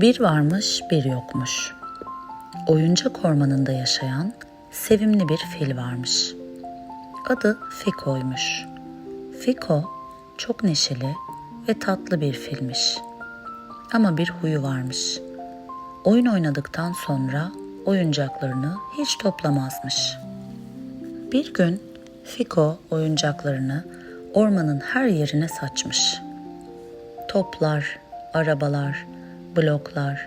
Bir varmış bir yokmuş. Oyuncak ormanında yaşayan sevimli bir fil varmış. Adı Fiko'ymuş. Fiko çok neşeli ve tatlı bir filmiş. Ama bir huyu varmış. Oyun oynadıktan sonra oyuncaklarını hiç toplamazmış. Bir gün Fiko oyuncaklarını ormanın her yerine saçmış. Toplar, arabalar, bloklar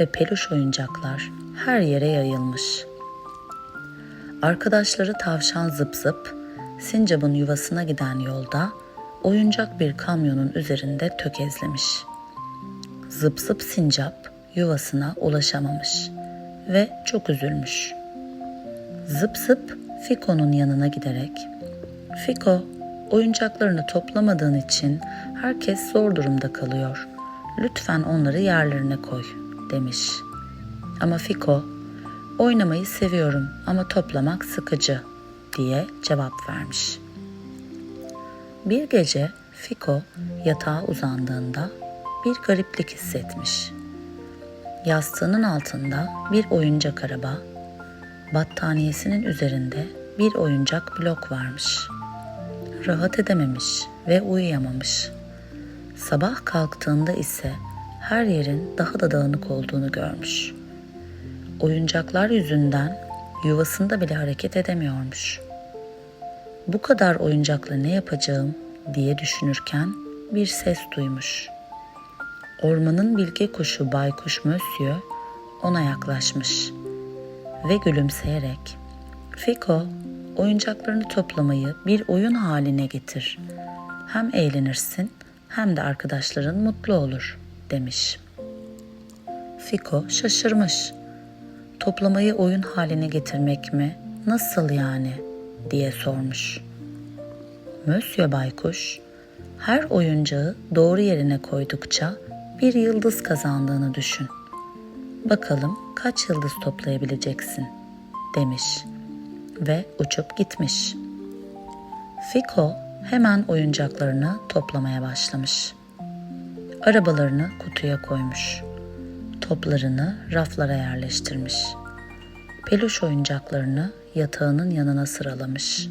ve peluş oyuncaklar her yere yayılmış. Arkadaşları tavşan zıp zıp, sincapın yuvasına giden yolda oyuncak bir kamyonun üzerinde tökezlemiş. Zıp zıp sincap yuvasına ulaşamamış ve çok üzülmüş. Zıp zıp Fiko'nun yanına giderek Fiko, oyuncaklarını toplamadığın için herkes zor durumda kalıyor. Lütfen onları yerlerine koy demiş. Ama Fiko, oynamayı seviyorum ama toplamak sıkıcı diye cevap vermiş. Bir gece Fiko yatağa uzandığında bir gariplik hissetmiş. Yastığının altında bir oyuncak araba, battaniyesinin üzerinde bir oyuncak blok varmış. Rahat edememiş ve uyuyamamış. Sabah kalktığında ise her yerin daha da dağınık olduğunu görmüş. Oyuncaklar yüzünden yuvasında bile hareket edemiyormuş. Bu kadar oyuncakla ne yapacağım diye düşünürken bir ses duymuş. Ormanın bilge kuşu Baykuş Mösyö ona yaklaşmış ve gülümseyerek Fiko, oyuncaklarını toplamayı bir oyun haline getir. Hem eğlenirsin hem de arkadaşların mutlu olur demiş. Fiko şaşırmış. Toplamayı oyun haline getirmek mi? Nasıl yani? diye sormuş. Mösyö Baykuş, her oyuncağı doğru yerine koydukça bir yıldız kazandığını düşün. Bakalım kaç yıldız toplayabileceksin demiş ve uçup gitmiş. Fiko hemen oyuncaklarını toplamaya başlamış. Arabalarını kutuya koymuş. Toplarını raflara yerleştirmiş. Peluş oyuncaklarını yatağının yanına sıralamış.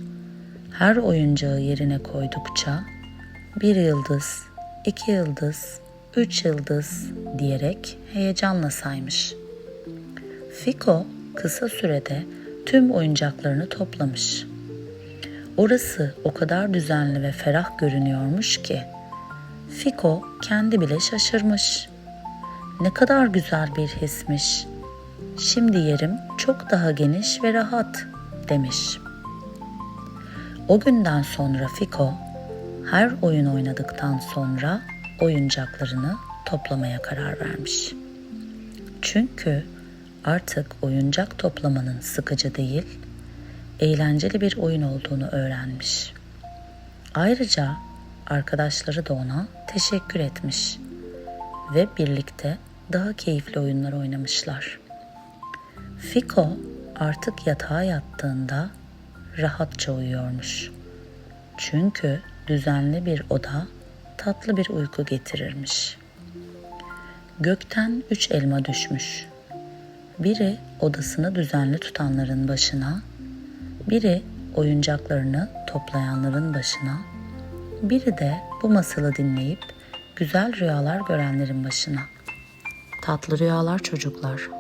Her oyuncağı yerine koydukça bir yıldız, iki yıldız, üç yıldız diyerek heyecanla saymış. Fiko kısa sürede tüm oyuncaklarını toplamış. Orası o kadar düzenli ve ferah görünüyormuş ki Fiko kendi bile şaşırmış. Ne kadar güzel bir hismiş. Şimdi yerim çok daha geniş ve rahat demiş. O günden sonra Fiko her oyun oynadıktan sonra oyuncaklarını toplamaya karar vermiş. Çünkü artık oyuncak toplamanın sıkıcı değil, eğlenceli bir oyun olduğunu öğrenmiş. Ayrıca arkadaşları da ona teşekkür etmiş ve birlikte daha keyifli oyunlar oynamışlar. Fiko artık yatağa yattığında rahatça uyuyormuş. Çünkü düzenli bir oda tatlı bir uyku getirirmiş. Gökten üç elma düşmüş. Biri odasını düzenli tutanların başına, biri oyuncaklarını toplayanların başına, biri de bu masalı dinleyip güzel rüyalar görenlerin başına. Tatlı rüyalar çocuklar.